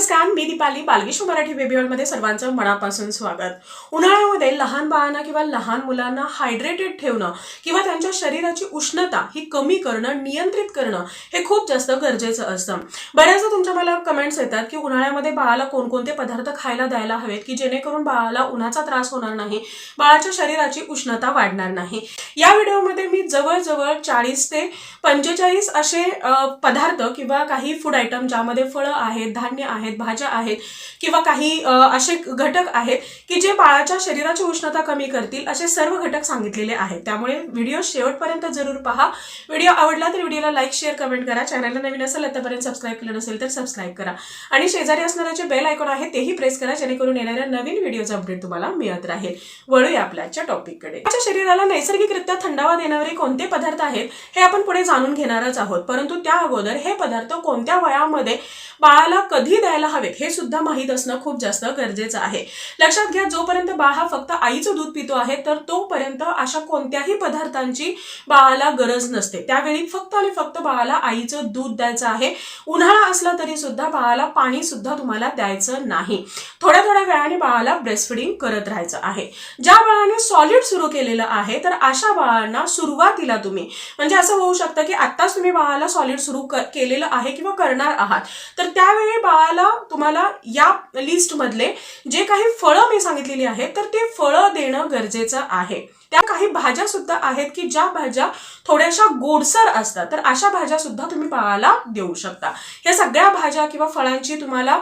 नमस्कार मी दीपाली बालविश्व मराठी बेबी मध्ये सर्वांचं मनापासून स्वागत. उन्हाळ्यामध्ये लहान बाळांना किंवा लहान मुलांना हायड्रेटेड ठेवणं किंवा त्यांच्या शरीराची उष्णता ही कमी करणं नियंत्रित करणं हे खूप जास्त गरजेचं असतं. बऱ्याचदा तुमच्या मला कमेंट्स येतात की उन्हाळ्यामध्ये बाळाला कोणकोणते पदार्थ खायला द्यायला हवेत की जेणेकरून बाळाला उन्हाचा त्रास होणार नाही बाळाच्या शरीराची उष्णता वाढणार नाही. या व्हिडिओमध्ये मी जवळजवळ चाळीस ते पंचेचाळीस असे पदार्थ किंवा काही फूड आयटम ज्यामध्ये फळं आहेत धान्य आहेत भाज्या आहेत किंवा काही असे घटक आहेत की जे बाळाच्या शरीराची उष्णता कमी करतील असे सर्व घटक सांगितलेले आहेत. त्यामुळे व्हिडिओ शेवटपर्यंत जरूर पहा. व्हिडिओ आवडला तर व्हिडिओला लाईक शेअर कमेंट करा. चॅनलला नवीन असेल आतापर्यंत सबस्क्राईब केलं नसेल तर सबस्क्राईब करा. आणि शेजारी असणारे जे बेल आयकॉन आहे तेही प्रेस करा जेणेकरून येणाऱ्या नवीन व्हिडिओचा अपडेट तुम्हाला मिळत राहील. वळूया आपल्या आजच्या टॉपिककडे आपल्या शरीराला नैसर्गिकरित्या थंडावा देणारे कोणते पदार्थ आहेत हे आपण पुढे जाणून घेणारच आहोत. परंतु त्या अगोदर हे पदार्थ कोणत्या वयामध्ये बाळाला कधी द्यायला हवेत हे सुद्धा माहीत असणं खूप जास्त गरजेचं आहे. लक्षात घ्या जोपर्यंत बाळ हा फक्त आईचं दूध पितो आहे तर तोपर्यंत अशा कोणत्याही पदार्थांची बाळाला गरज नसते. त्यावेळी फक्त आणि फक्त बाळाला आईचं दूध द्यायचं आहे. उन्हाळा असला तरी सुद्धा बाळाला पाणी सुद्धा तुम्हाला द्यायचं नाही. थोड्या थोड्या वेळाने बाळाला ब्रेस्टफिडिंग करत राहायचं आहे. ज्या बाळाने सॉलिड सुरू केलेलं आहे तर अशा बाळांना सुरुवातीला तुम्ही म्हणजे असं होऊ शकतं की आत्ताच तुम्ही बाळाला सॉलिड सुरू केलेलं आहे किंवा करणार आहात. तर त्यावेळी बाळाला तुम्हाला या लिस्ट मधले जे काही फळं मी सांगितलेली आहेत तर ते फळं देणं गरजेचं आहे. त्या काही भाज्या सुद्धा आहेत की ज्या भाज्या थोड्याशा गोडसर असतात तर अशा भाज्या सुद्धा तुम्ही बाळाला देऊ शकता. या सगळ्या भाज्या किंवा फळांची तुम्हाला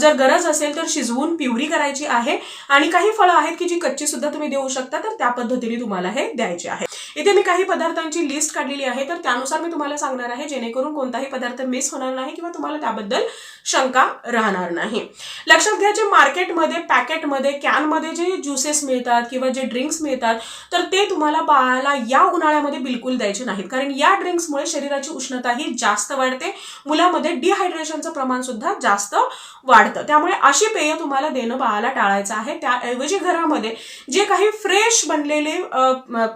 जर गरज असेल तर शिजवून पिवरी करायची आहे. आणि काही फळं आहेत की जी कच्ची सुद्धा तुम्ही देऊ शकता तर त्या पद्धतीने तुम्हाला हे द्यायचे आहे. इथे मी काही पदार्थांची लिस्ट काढलेली आहे तर त्यानुसार मी तुम्हाला सांगणार आहे जेणेकरून कोणताही पदार्थ मिस होणार नाही किंवा तुम्हाला त्याबद्दल शंका राहणार नाही. लक्षात घ्या जे मार्केटमध्ये पॅकेटमध्ये कॅनमध्ये जे ज्युसेस मिळतात किंवा जे ड्रिंक्स मिळतात तर ते तुम्हाला बाळाला या उन्हाळ्यामध्ये बिलकुल द्यायचे नाहीत. कारण या ड्रिंक्समुळे शरीराची उष्णता ही जास्त वाढते मुलामध्ये डिहायड्रेशनचं प्रमाण सुद्धा जास्त वाढतं. त्यामुळे अशी पेय तुम्हाला देणं बाळाला टाळायचं आहे. त्याऐवजी घरामध्ये जे काही फ्रेश बनलेले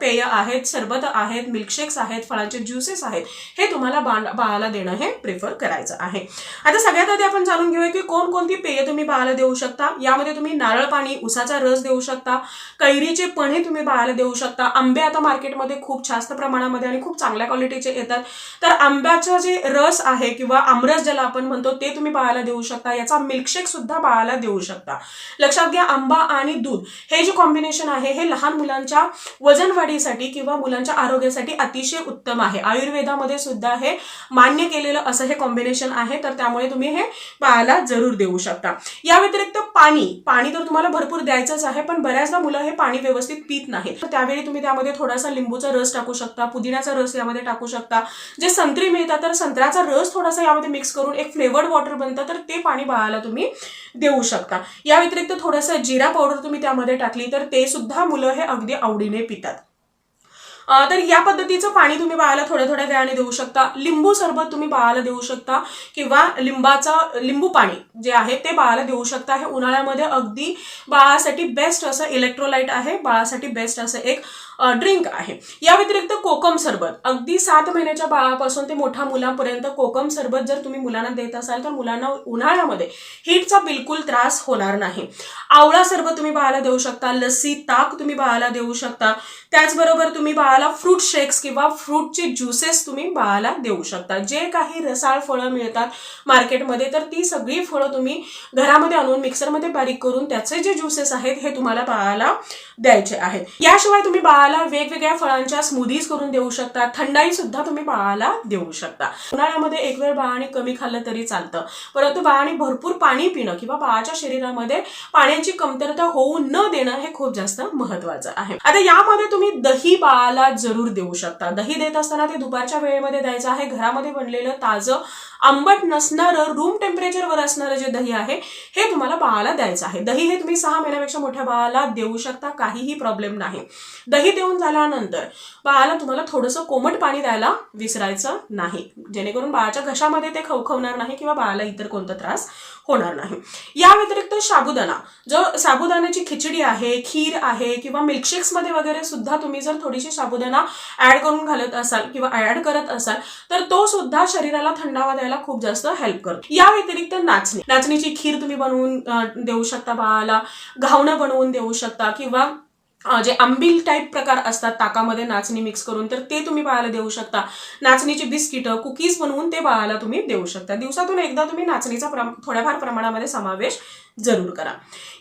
पेय आहेत सरबत आहेत मिल्कशेक्स आहेत फळांचे ज्युसेस आहेत हे तुम्हाला बाळाला देणं हे प्रिफर करायचं आहे. आता सगळ्यात आधी आपण जाणून घेऊया की कोणकोणती पेय तुम्ही बाळाला देऊ शकता. यामध्ये तुम्ही नारळ पाणी उसाचा रस देऊ शकता कैरीचे पणे तुम्ही बाळाला देऊ शकता. आंबे आता मार्केटमध्ये खूप जास्त प्रमाणामध्ये आणि खूप चांगल्या क्वालिटीचे येतात. तर आंब्याचा जे रस आहे किंवा आमरस ज्याला आपण म्हणतो ते तुम्ही बाळाला देऊ शकता. याचा मिल्कशेक सुद्धा बाळाला देऊ शकता. लक्षात घ्या आंबा आणि दूध हे जे कॉम्बिनेशन आहे हे लहान मुलांच्या वजन वाढीसाठी किंवा मुलांच्या आरोग्यासाठी अतिशय उत्तम आहे. आयुर्वेदामध्ये सुद्धा हे मान्य केलेलं असं हे कॉम्बिनेशन आहे. तर त्यामुळे तुम्ही हे बाळाला जरूर देऊ शकता. या व्यतिरिक्त पाणी. पाणी तर तुम्हाला भरपूर द्यायचंच आहे पण बऱ्याचदा मुलं हे पाणी व्यवस्थित पित नाही तर त्यावेळी तुम्ही त्यामध्ये थोडासा लिंबूचा रस टाकू शकता पुदिन्याचा रस यामध्ये टाकू शकता. जे संत्री मिळतात तर संत्र्याचा रस थोडासा यामध्ये मिक्स करून एक फ्लेवर्ड वॉटर बनतं तर ते पाणी बाळाला तुम्ही देऊ शकता. या व्यतिरिक्त थोडंसं जिरा पावडर तुम्ही त्यामध्ये टाकली तर ते सुद्धा मुलं हे अगदी आवडीने पितात. तर या पद्धतीचं पाणी तुम्ही बाळाला थोड्या थोड्या वेळाने देऊ शकता. लिंबू सरबत तुम्ही बाळाला देऊ शकता किंवा लिंबाचा लिंबू पाणी जे आहे ते बाळाला देऊ शकता. हे उन्हाळ्यामध्ये अगदी बाळासाठी बेस्ट असं इलेक्ट्रोलाइट आहे. बाळासाठी बेस्ट असं एक ड्रिंक आहे. या व्यतिरिक्त कोकम सरबत. अगदी सात महिन्याच्या बाळापासून ते मोठ्या मुलांपर्यंत कोकम सरबत जर तुम्ही मुलांना देत असाल तर मुलांना उन्हाळ्यामध्ये हीटचा बिलकुल त्रास होणार नाही. आवळा सरबत तुम्ही बाळाला देऊ शकता. लस्सी ताक तुम्ही बाळाला देऊ शकता. त्याचबरोबर तुम्ही बाळा बाळाला फ्रूट शेक्स किंवा फ्रूटचे ज्युसेस तुम्ही बाळाला देऊ शकता. जे काही रसाळ फळं मिळतात मार्केटमध्ये तर ती सगळी फळं तुम्ही घरामध्ये आणून मिक्सरमध्ये बारीक करून त्याचे जे ज्युसेस आहेत हे तुम्हाला बाळाला द्यायचे आहेत. याशिवाय तुम्ही बाळाला वेगवेगळ्या फळांच्या स्मूदीज करून देऊ शकता. थंडाई सुद्धा तुम्ही बाळाला देऊ शकता. उन्हाळ्यामध्ये एक वेळ बाळाने कमी खाल्लं तरी चालतं. परंतु बाळाने भरपूर पाणी पिणं किंवा बाळाच्या शरीरामध्ये पाण्याची कमतरता होऊ न देणं हे खूप जास्त महत्वाचं आहे. आता यामध्ये तुम्ही दही बाळाला जरूर देऊ शकता. दही देत असताना ते दुपारच्या वेळेमध्ये द्यायचं आहे. घरामध्ये बनलेलं ताजं आंबट नसणारं रूम टेम्परेचरवर असणारं जे दही आहे हे तुम्हाला बाळाला द्यायचं आहे. दही हे तुम्ही सहा महिन्यापेक्षा मोठ्या बाळाला देऊ शकता. काहीही प्रॉब्लेम नाही. दही देऊन झाल्यानंतर बाळाला तुम्हाला थोडंसं कोमट पाणी द्यायला विसरायचं नाही. जेणेकरून बाळाच्या घशामध्ये ते खवखवणार नाही किंवा बाळाला इतर कोणता त्रास होणार नाही. या व्यतिरिक्त साबुदाणा. जो साबुदाण्याची खिचडी आहे खीर आहे किंवा मिल्कशेक्समध्ये वगैरे सुद्धा तुम्ही जर थोडीशी साबुदाणा ऍड करून घालत असाल किंवा ऍड करत असाल तर तो सुद्धा शरीराला थंडावा द्यायला खूप जास्त हेल्प करतो. या व्यतिरिक्त नाचणी. नाचणीची खीर तुम्ही बनवून देऊ शकता बाळाला. घावणं बनवून देऊ शकता किंवा जे आंबील टाईप प्रकार असतात ताकामध्ये नाचणी मिक्स करून तर ते तुम्ही बाळाला देऊ शकता. नाचणीची बिस्किटं कुकीज बनवून ते बाळाला तुम्ही देऊ शकता. दिवसातून एकदा तुम्ही नाचणीचा प्रम- थोड्याफार प्रमाणामध्ये समावेश जरूर करा.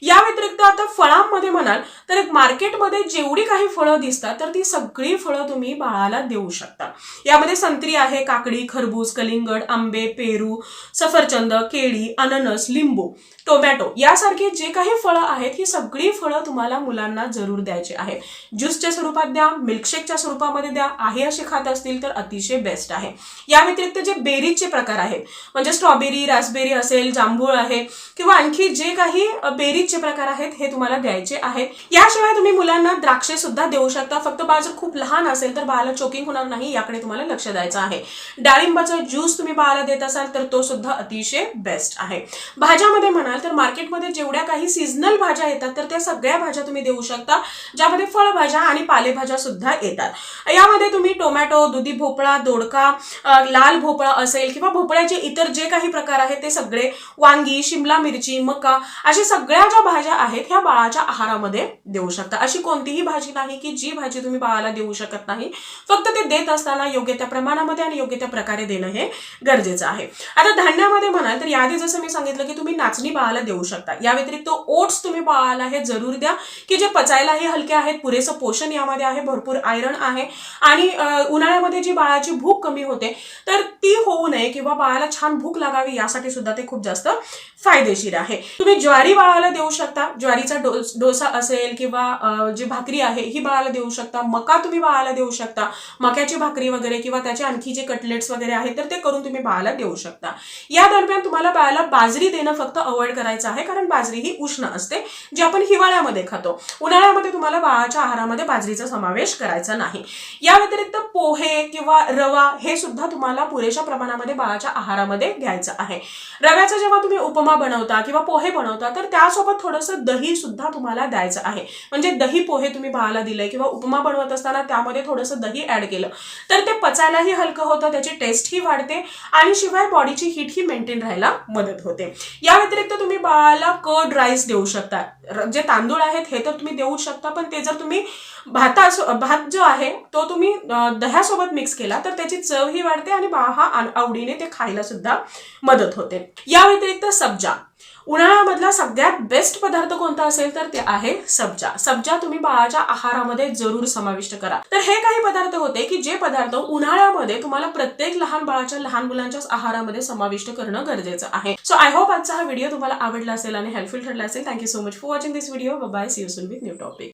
या व्यतिरिक्त आता फळांमध्ये म्हणाल तर एक मार्केटमध्ये जेवढी काही फळं दिसतात तर ती सगळी फळं तुम्ही बाळाला देऊ शकता. यामध्ये संत्री आहे काकडी खरबूज कलिंगड आंबे पेरू सफरचंद केळी अननस लिंबू टोमॅटो यासारखे जे काही फळं आहेत ही सगळी फळं तुम्हाला मुलांना जरूर द्यायची आहे. ज्यूसच्या स्वरूपात द्या मिल्कशेकच्या स्वरूपामध्ये द्या आहे असे खात असतील तर अतिशय बेस्ट आहे. या व्यतिरिक्त जे बेरीजचे प्रकार आहेत म्हणजे स्ट्रॉबेरी रासबेरी असेल जांभूळ आहे किंवा आणखी जे काही बेरीजचे प्रकार आहेत हे तुम्हाला द्यायचे आहेत. याशिवाय तुम्ही मुलांना द्राक्षे सुद्धा देऊ शकता. फक्त बाळ जर खूप लहान असेल तर बाळाला चोकिंग होणार नाही याकडे तुम्हाला लक्ष द्यायचं आहे. डाळिंबाचा ज्यूस तुम्ही बाळाला देत असाल तर तो सुद्धा अतिशय बेस्ट आहे. भाज्यामध्ये म्हणाल तर मार्केटमध्ये जेवढ्या काही सीझनल भाज्या येतात तर त्या सगळ्या भाज्या तुम्ही देऊ शकता. ज्यामध्ये फळभाज्या आणि पालेभाज्या सुद्धा येतात. यामध्ये तुम्ही टोमॅटो दुधी भोपळा दोडका लाल भोपळा असेल किंवा भोपळ्याचे इतर जे काही प्रकार आहेत ते सगळे वांगी शिमला मिरची मका अशा सगळ्या ज्या भाज्या आहेत ह्या बाळाच्या आहारामध्ये देऊ शकता. अशी कोणतीही भाजी नाही की जी भाजी तुम्ही बाळाला देऊ शकत नाही. फक्त ते देत असताना योग्य त्या प्रमाणामध्ये आणि योग्य त्या प्रकारे देणं हे गरजेचं आहे. आता धान्यामध्ये म्हणाल तर याआधी जसं मी सांगितलं की तुम्ही नाचणी बाळाला देऊ शकता. या व्यतिरिक्त ओट्स तुम्ही बाळाला हे जरूर द्या की जे पचायलाही हलके आहेत. पुरेसं पोषण यामध्ये आहे भरपूर आयरन आहे आणि उन्हाळ्यामध्ये जी बाळाची भूक कमी होते तर ती होऊ नये किंवा बाळाला छान भूक लागावी यासाठी सुद्धा ते खूप जास्त फायदेशीर आहे. तुम्ही ज्वारी बाळाला देऊ शकता. ज्वारीचा डोस डोसा असेल किंवा जी भाकरी आहे ही बाळाला देऊ शकता. मका तुम्ही बाळाला देऊ शकता. मक्याची भाकरी वगैरे किंवा त्याचे आणखी जे कटलेट्स वगैरे आहेत तर ते करून तुम्ही बाळाला देऊ शकता. या दरम्यान तुम्हाला बाळाला बाजरी देणं फक्त अवॉइड करायचं आहे कारण बाजरी ही उष्ण असते जी आपण हिवाळ्यामध्ये खातो. उन्हाळ्यामध्ये तुम्हाला बाळाच्या आहारामध्ये बाजरीचा समावेश करायचा नाही. या व्यतिरिक्त पोहे किंवा रवा हे सुद्धा तुम्हाला पुरेशा प्रमाणामध्ये बाळाच्या आहारामध्ये घ्यायचं आहे. रव्याचा जेव्हा तुम्ही उपमा बनवता किंवा पोहे बनवता तर त्यासोबत थोडंसं दही सुद्धा तुम्हाला द्यायचं आहे. म्हणजे दही पोहे तुम्ही बाळाला दिले किंवा उपमा बनवत असताना त्यामध्ये थोडंसं दही ऍड केलं. तर ते पचायलाही हलकं होतं त्याची टेस्टही वाढते आणि शिवाय बॉडीची हीटही मेंटेन राहायला मदत होते. या व्यतिरिक्त तुम्ही बाळाला कर्ड राईस देऊ शकता. जे तांदूळ आहेत हे तर तुम्ही देऊ शकता पण ते जर तुम्ही भाता भात जो आहे तो तुम्ही दह्यासोबत मिक्स केला तर त्याची चवही वाढते आणि बाळ हा आवडीने ते खायला सुद्धा मदत होते. या व्यतिरिक्त सब्जा. उन्हाळ्यामधला सगळ्यात बेस्ट पदार्थ कोणता असेल तर ते आहे सब्जा. सब्जा तुम्ही बाळाच्या आहारामध्ये जरूर समाविष्ट करा. तर हे काही पदार्थ होते की जे पदार्थ उन्हाळ्यामध्ये तुम्हाला प्रत्येक लहान बाळाच्या लहान मुलांच्या आहारामध्ये समाविष्ट करणं गरजेचं आहे. सो आय होप आजचा हा व्हिडिओ तुम्हाला आवडला असेल आणि हेल्पफुल ठरला असेल. Thank you so much for watching this video bye see you soon with new topic